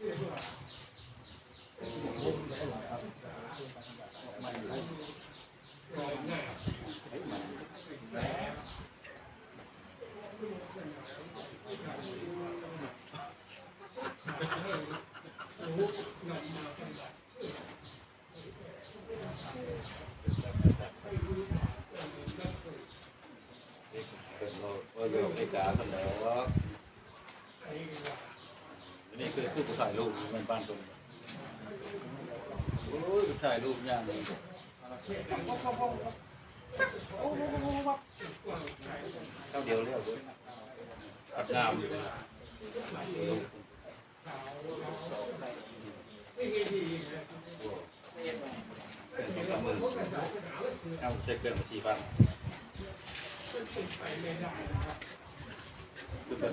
ก็อยู่ในกาคนแล้วอั นนี้คือผู้ถ่ายรูปมันบ้านตรงโอ้ยถ่ายรูปยากเลยเข้าเดียวเรียบเลยอัดน้ำเอาเช็คเกินมาสี่พันคือเป็น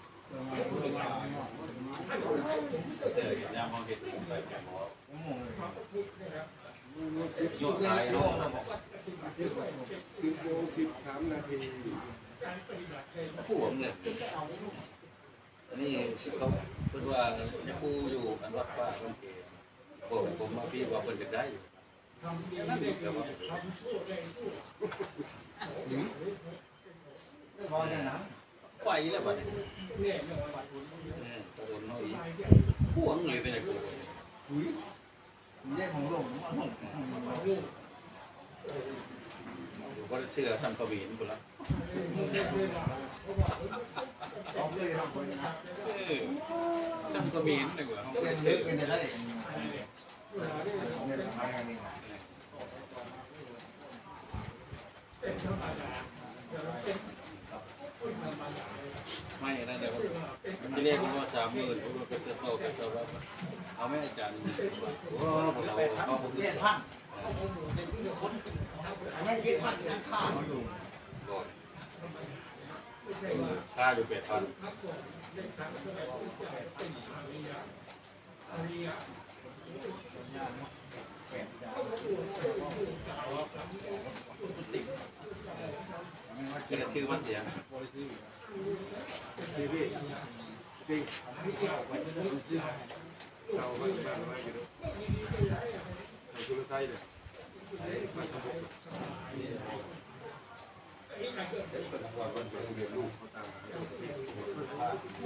นเรามองเราเห็นหรอไม่นี่มันกว่าเออยามองเห็นไปแก่หมอยอดท้ายเนาะสิบโมงสิบสามนาทีผู้ผมเนี่ยนี่เขาพูดว่าจะปูอยู่อันวัดป้าคนเกผมผมมาพี่ว่าเพิ่นจะได้อยู่แต่ว่าพอเนี่ยนะ ไปแล้วบัดนี้เนี่ยตะโดนน้อยพวงเลยเป็นไงกูหุยเรียกของหลงของหลงอยู่ก็เสื้อทำกระบี่นกูละเขาเลยทำคนนะเออทำกระบี่นดีกว่าเขาเรียนเสื้เยออะกันได้เนี่ยทำกันนี่น ไม่นั่นเดี๋ยวมันจะเรียกว่าสามหมื่นผมก็จะโตกันจะว่าเอาไม่อาจารย์โอ้เราเขาผมเรียกพันไม่คิดพันยังข้ามาอยู่ก่อนค่าอยู่แปดพัน นี่ก็ชื่อมันเสียพี่พี่จริงเราไม่ไม่ไม่อยู่ในชุลไซเลยลูกเขาตาม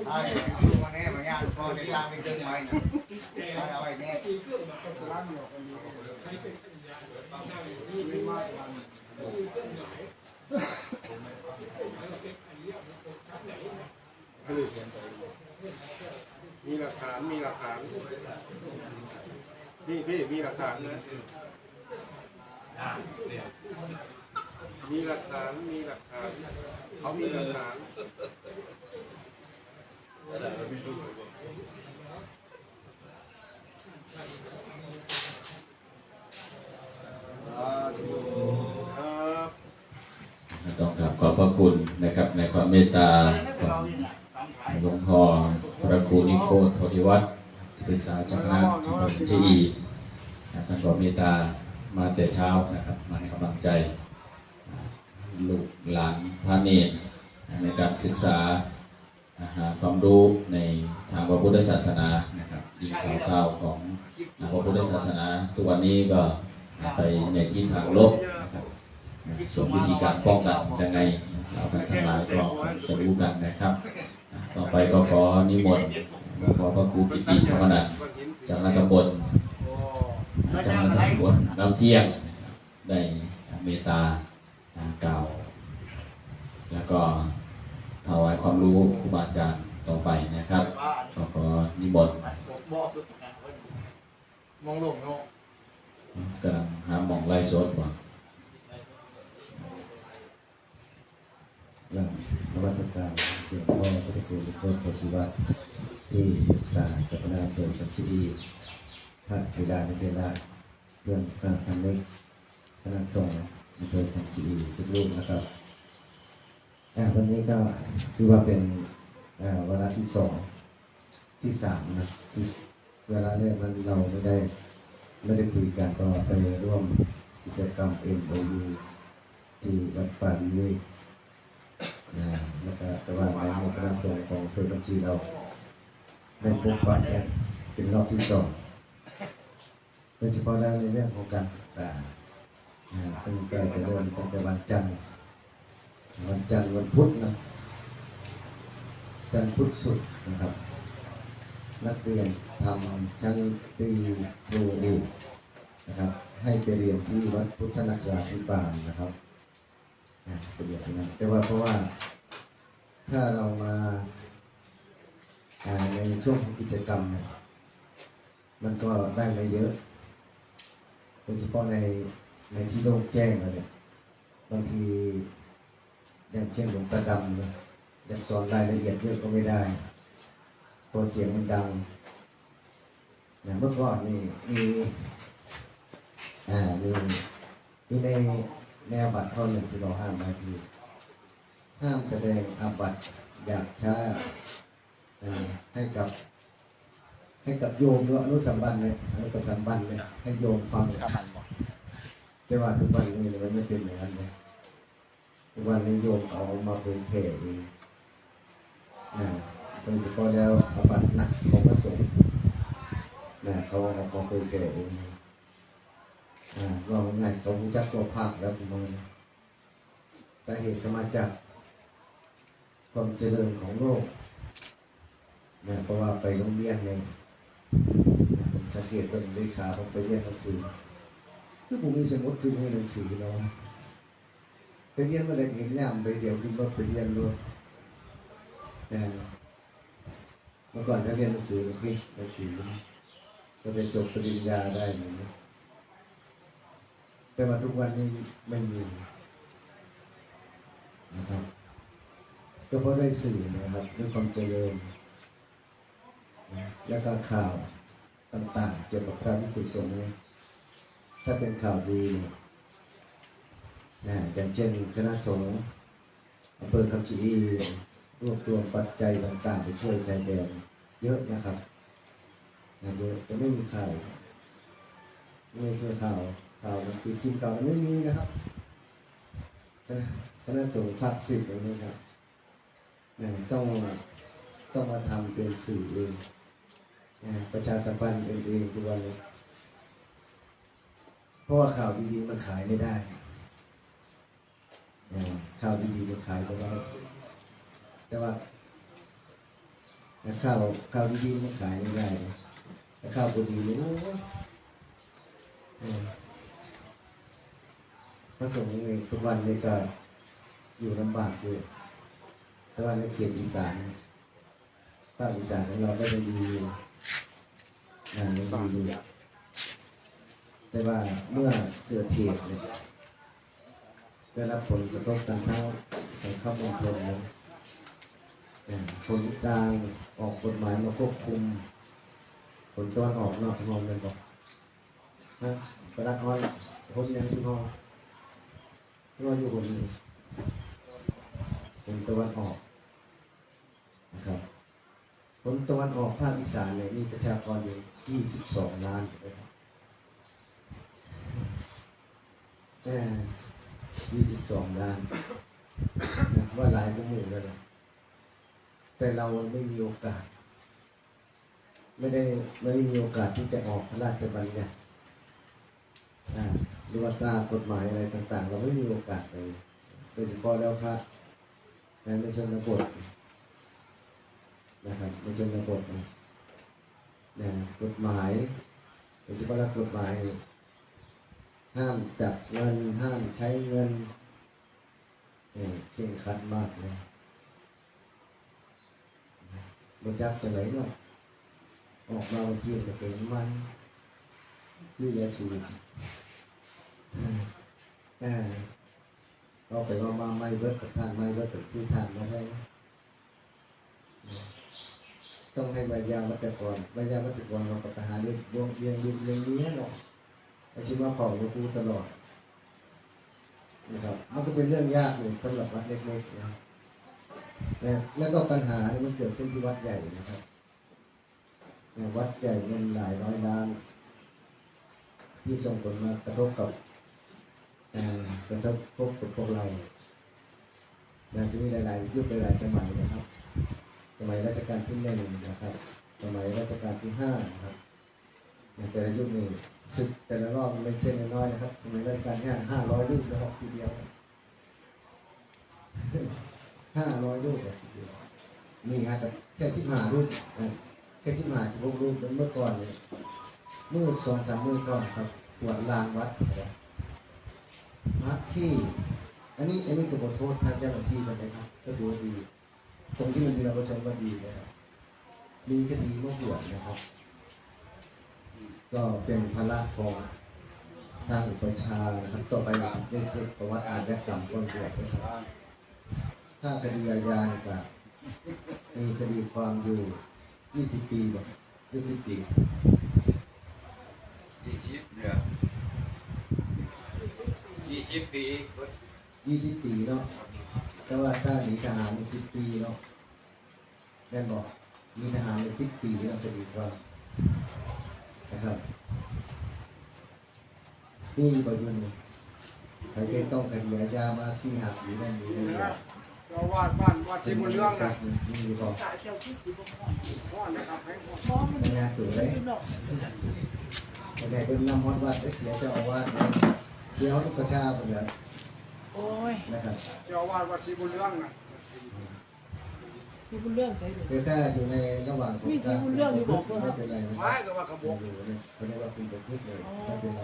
ไอ้ดูมาแน่มาเนี่ยพอในทางเป็นเครื่องไม้นะเอาไว้แน่มีหลักฐา นมีหลักฐานพี่พี่มีหลักฐานนะมีหลักฐานมีหลักฐานเขามีหลักฐานครับต้องกราบขอบพระคุณนะครับในความเมตตาของหลวงพ่อ พระครูนิโคตโพธิวัฒน์ที่ปรึกษาจ้าคณะที่อีนะท่านก็เมตตามาแต่เช้านะครับมาให้กำลังใจลูกหลานพระเนรในการศึกษาหาความรู้ในทางพระพุทธศาสนานะครับยิ่งข่าวข่าวของพระพุทธศาสนาทุกวันนี้ก็ไปในทิศทางลบนะครับส่วนวิธีการป้องกันยังไงเราทั้งหลายก็จะรู้กันนะครับ ต่อไปก็ขอนิมนต์หลวงพ่อพระครูกิติธรรมนันท์จากนักตำบลน้ำเที่ยงนะครับได้เมตตาอ่ากล่าวแล้วก็ถวายความรู้ครูบาอาจารย์ต่อไปนะครับบ้านก็ขอนิมนต์บอกบอกด้วยนะเว้ยมองลงเนาะกำลังหาหมองไล่สดก่อน หลังนวัตกรรมหลวงพ่อพระครูโคตรโพธิวัตรที่ปรึกษาเจักรนาเปิดชัชดีพระศิลาเทระเรื่องสร้างธรรมิกคณะสงฆ์อำเภอสันชีทุกรูปนะครับอ่าวันนี้ก็คือว่าเป็นอ่าวาระที่สองที่สามนะที่เวลาเนี้มันเราไม่ได้ไม่ได้คุยกันก็ไปร่วมกิจกรรม MOU ที่วัดป่าวิเวก นะแล้วก็แต่ว่าในหมู่คณะสงฆ์ของอำเภอบัญชีเราได้พบปะกันเป็นรอบที่สองโดยเฉพาะแล้วในเรื่องของการศึกษานะซึ่งก็จะเริ่มตั้งแต่วันจันทร์วันจันทร์วันพุธนะจันทร์พุธสุดนะครับ นักเรียนทำชั้นตรีครูเอกนะครับ ให้ไปเรียนที่วัดพุทธนาคราธิบาลนะครับ เป็นอย่างนั้นแต่ว่าเพราะว่า ถ้าเรามาในช่วงของกิจกรรมเนี่ยมันก็ได้ไม่เยอะโดยเฉพาะในในที่โล่งแจ้งเนี่ยบางทีอย่างเช่นหลวงตาดำเนี่ยอยากสอนรายละเอียดเยอะก็ไม่ได้พราะเสียงมันดังนะเมื่อก่อนนี่มีอ่ามีมีใน แนวบัตรข้อหนึ่งที่เราห้ามไว้คือห้ามแสดงอาบัตอยากช้าให้กับให้กับโยมด้วยอนุสัมบันเนี่ยอนุปสัมบันเนี่ยให้โยมฟังแต่ว่าทุกวันนี้เนี่ยมันไม่เป็นอย่างนั้นเลยทุกวันนี้โยมเอามาเผยแผ่เองนะโดยเฉพาะแล้วอาบัตหนักของพระสงฆ์นะเขาเอามาเผยแผ่เอง ว่าง่ายเขารู้จักตัวภาคแล้วทุกคนสาเหตุก็มาจากความเจริญของโลกนะเพราะว่าไปโรงเรียนเนี่ยนะผมสังเกตตัวเลขาผมไปเรียนหนังสือคือผมมีสมุดคือมีหนังสือเนาะไปเรียนมาได้เห็นย่ามไปเดียวขึ้นรถไปเรียนรถนะเมื่อก่อนถ้าเรียนหนังสือพี่หนังสือก็ได้จบปริญญาได้เหมือนกัน แต่ว่าทุกวันนี้ไม่มีนะครับก็เพราะได้สื่อนะครับด้วยความเจริญ และการข่าวต่างๆ เกี่ยวกับพระวิสุทธิสงฆ์ถ้าเป็นข่าวดีนะอย่างเช่นคณะสงฆ์อำเภอคำชะอีรวบรวมปัจจัยต่างๆไปช่วยชายแดนเยอะนะครับนะเยอะแต่ไม่มีข่าวไม่ใช่ข่าว ข่าวหนังสือพิมพ์เก่าไม่มีนะครับคณะสงฆ์ภาคสิบอย่างนี้ครับเนี่ยต้องต้องมาทำเป็นสื่อเองนะประชาสัมพันธ์เองเองทุกวันเลยเพราะว่าข่าวดีๆมันขายไม่ได้นะข่าวดีๆมันขายไม่ได้แต่ว่าข่าวข่าวดีๆมันขายไม่ได้ข่าวดีเนี่ย ระสงฆ์ในทุกวันนี้ก็อยู่ลำบากอยู่แต่ว่าในเขตอีสานภาคอีสานของเราก็จะดีอยู่งานยังดีอยู่แต่ว่าเมื่อเกิดเหตุเนี่ยได้รับผลกระทบทางทั้งสังคมมณฑลเลยเนี่ยผลกลางออกกฎหมายมาควบคุมผลตะวันออกนอกทางมันบอกนะกระดาษอ้อยคนยังที่ห้อง ที่ว่าอยู่คนหนึ่งคนตะวันออกนะครับคนตะวันออกภาคอีสานเนี่ยมีประชากรอยู่ 22 ล้านนะครับแค่22 ล้านนะว่าหลายกว่าหมู่แล้วนะแต่เราไม่มีโอกาส ไม่ได้ไม่มีโอกาสที่จะออกพระราชบัญญัติ รือว่าตรากฎหมายอะไรต่างๆ เราไม่มีโอกาสเลยโดยเฉพาะแล้วพระในในชนบทนะครับในชนบทนะนะกฎหมายโดยเฉพาะแล้วกฎหมาย ห้ามจับเงิน ห้ามใช้เงินเออเข่งคัดมากเลยบนจับจะไหนเนาะออกมาบางทีจะเป็นมันชื่อยาสูบ ก็ไปว่ามาไม่เบิดกับทานไม่เบิดกับซื้อทานมาใช่ไหมต้องให้วิญญาณวัจกรวิญญาณวัจกรเราก็ไปหาเรื่องดวงเทียนเรื่องเรื่องนี้เนาะไอชีวะของหลวงปู่ตลอดนะครับมันก็เป็นเรื่องยากอยู่สำหรับวัดเล็กๆนะนะแล้วก็ปัญหาเนี่ยมันเกิดขึ้นที่วัดใหญ่นะครับวัดใหญ่เงินหลายร้อยล้าน ที่ส่งผลมากระทบกับ กระทบพวกกับพวกเรานะจะมีหลายๆยุคหลายๆสมัยนะครับ สมัยรัชกาลที่หนึ่งนะครับ สมัยรัชกาลที่ห้านะครับอย่างแต่ละยุคหนึ่งศึกแต่ละรอบไม่ใช่น้อยนะครับ สมัยรัชกาลที่ห้าห้าร้อยรูปนะครับทีเดียวห้าร้อยรูปอะทีเดียวมีฮะแต่แค่สิบห้ารูปนะแค่สิบห้าสิบหกรูปเป็นเมื่อก่อนเนี่ยเมื่อสองสามมือก่อนครับปวดลานวัดนะครับ พระที่ อันนี้อันนี้ก็ขอโทษทางเจ้าหน้าที่กันนะครับก็ถือว่าดี ตรงที่มันมีเราประชมว่าดีนะครับมีคดีเมื่อหวดนะครับ ก็เป็นภาระของทางอุปชานะครับต่อไปได้สืบประวัติอาญากรรมก้นบวชนะครับถ้าคดีอาญาเนี่ยก็มีคดีความอยู่20ปีบ่20ปียี่สิบเนี่ย ยี่สิบปี20ปีเนาะแต่ว่าถ้าหนีทหาร10ปีเนาะแม่นบอกมีทหาร10ปีเนาะคดีความนะครับนี่ก็อยุ่นใครเป็นต้องคดีอาญามาสี่หักหรือนั่นหรือนี่เจ้าวาดบ้านวัดสิบุญเรื่องนะนี่อยู่บอกพ่อนะครับให้พ่อเป็นงานตัวเลยแต่เป็นนำฮอดวัดได้เสียเจ้าอาวาสเนี่ย เสียเอาลูกกระชาไปเลยโอ้ยนะครับเจ้าวาดวัดสิบุญเรื่องนะสิบุญเรื่องใส่เดี๋ยวแต่ถ้าอยู่ในระหว่างของมีสิบุญเรื่องอยู่บอกตัวไม่เป็นไรนะคไม้รับก็ว่าขบยัวงกอยู่เนี่ยเขาเรียกว่าคุณประพฤติเลยไม่เป็นไร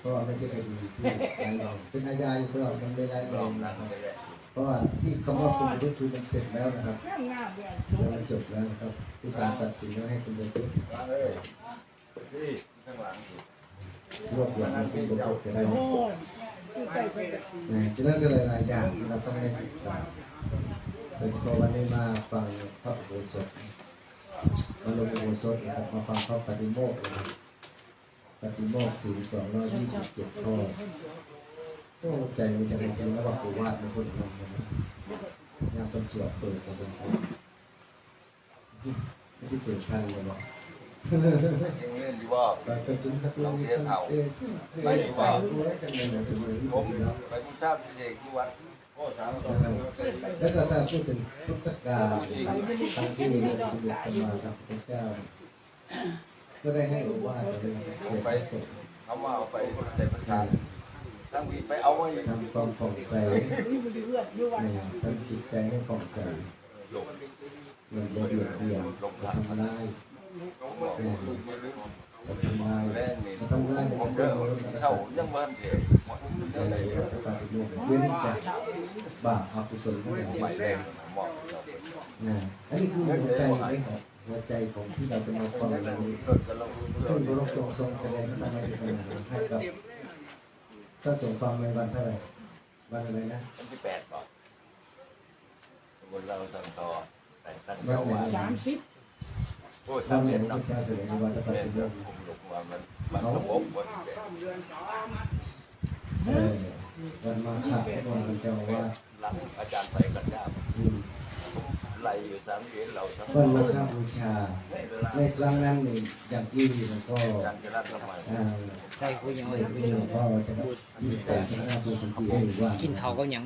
เพราะว่าไม่ใช่คดีที่ร้ายแรงเป็นอาญาอยู่เพื่อมันไม่ร้ายแรงนะครับเพราะว่าที่คำว่าคุณประพฤติคือมันเสร็จแล้วนะครับ งามงามเลยแล้วมันจบแล้วนะครับที่ศาลตัดสินแล้วให้คุณประพฤติที่ข้างหลัง รวบรวมให้คุณประพฤติไปได้โอ้ยคือใจใส่กระสีนะฉะนั้นก็เลยหลายอย่างที่เราต้องได้ศึกษาโดยเฉพาะวันนี้มาฟังพระอุโบสถมาลงอุโบสถนะครับมาฟังพระปฏิโมกข์นะครับปฏิโมกข์สี่สองร้อยยี่สิบเจ็ดข้อโอ้ใจมันจะจริงแล้วว่าครูวาดมันคนนำนะครับยามเป็นสวดเปิดมาเป็นคนไม่เปิดทันเลยหรอก ยังเล่นอยู่ว่าเราเป็นจุดคัดลองที่ต้องเออชื่อเคยไปรู้แล้วกันเลยนะเป็นคนที่ผมดีแล้วไปมุท่าพิเศษที่วัดแล้วก็ถ้าพูดถึงพุทธกาลทางที่องค์สมเด็จพระมหาสัมพุทธเจ้าก็ได้ให้โอวาทเรื่องเกิดประสบเขามาเอาไปแต่ประธานทั้งวีไปเอาไว้ทำความผ่องใสนี่มันเพื่อนอยู่วันในทำจิตใจให้ผ่องใสหลงเงินบ่เบียดเบียนบ่ทำร้าย บอกลูกไม่รู้บ่ทำร้ายแรงนี่บ่ทำร้ายในผกามรเด้เมือองมนุษย์เศร้านะครับยังบ้านเถียอะไรจะปฏิโมเว้นจากบาปอกุศลทั้งหลายไม่แรงเหมาะนะอันนี้คือหัวใจเลยครับหัวใจของที่เราจะมาฟังวันนี้ซึ่งพระองค์ทรงแสดงพระธรรมเทศนาให้กับพระสงฆ์ฟังในวันเท่าไหร่วันอะไรนะวันที่แปดก่อนบนเราสั่งต่อแต่ตั้งเจ้าว่สามสิบ โอ้ยสานมไหนเดือนที่นับพระแสดงในวันจะปเดินโมเดือนผมหลงว่ามันมันระบวันแปดข้ามเดือนสามเออวันมาฆะวันพระเจ้าว่าหลังอาจารย์ไปกันยาอืมไล่อยู่สามเดือนเราวันมาฆบูชาในเวลาในครั้งนั้นนี่อย่างที่มันก็การจะรัฐสมัยอ่าใช่คุยยังไงพี่หลวงพ่อจะที่ใส่ชนะตัวคนที่เองว่ากินเขาก็ยัง